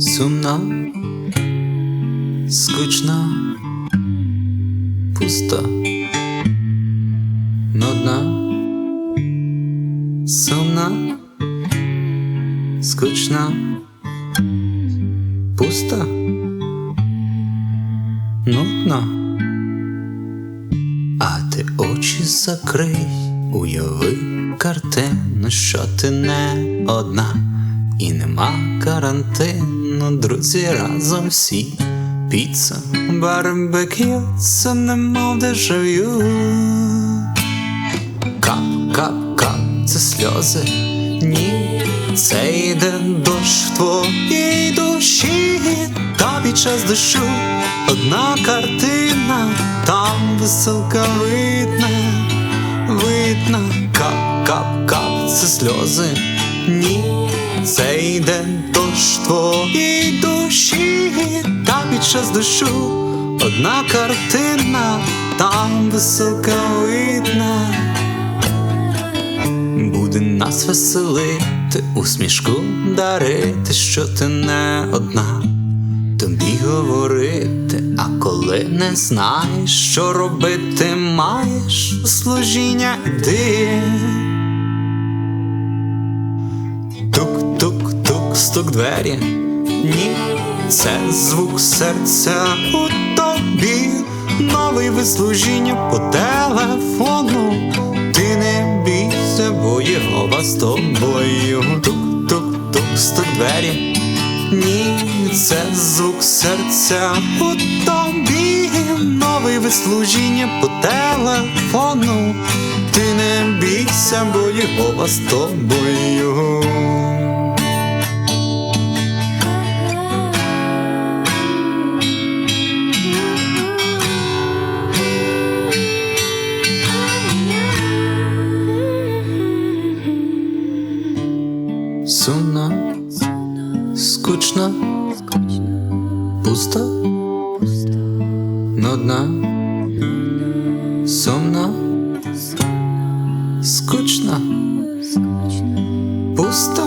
Сумна, скучна, пуста, нудна, сумна, скучна, пуста, Нудна. А ти очі закрий, уяви картину, що ти не одна, і нема карантину, друзі разом всі. Піца, барбекю, це немов дежавю. Кап, кап, кап, це сльози. Ні, це йде дощ в твоїй душі, тобі час дощу, одна картина, там веселка видна, видна, кап, кап, кап, це сльози. Ні, це йде дощ твоїй душі, та під час дощу одна картина, там веселка видна. Буде нас веселити, усмішку дарити, що ти не одна, тобі говорити, а коли не знаєш, що робити маєш служіння йди. Тук-тук-тук, стук двері. Ні, це звук серця у тобі. Новий вид служіння по телефону. Ти не бійся, бо Єгова з тобою. Тук-тук-тук, стук двері. Ні, це звук серця у тобі. Новий вислужіння по телефону. Ти не бійся, бо його з тобою. скучно, пусто, нудно, сумно, скучно, пусто.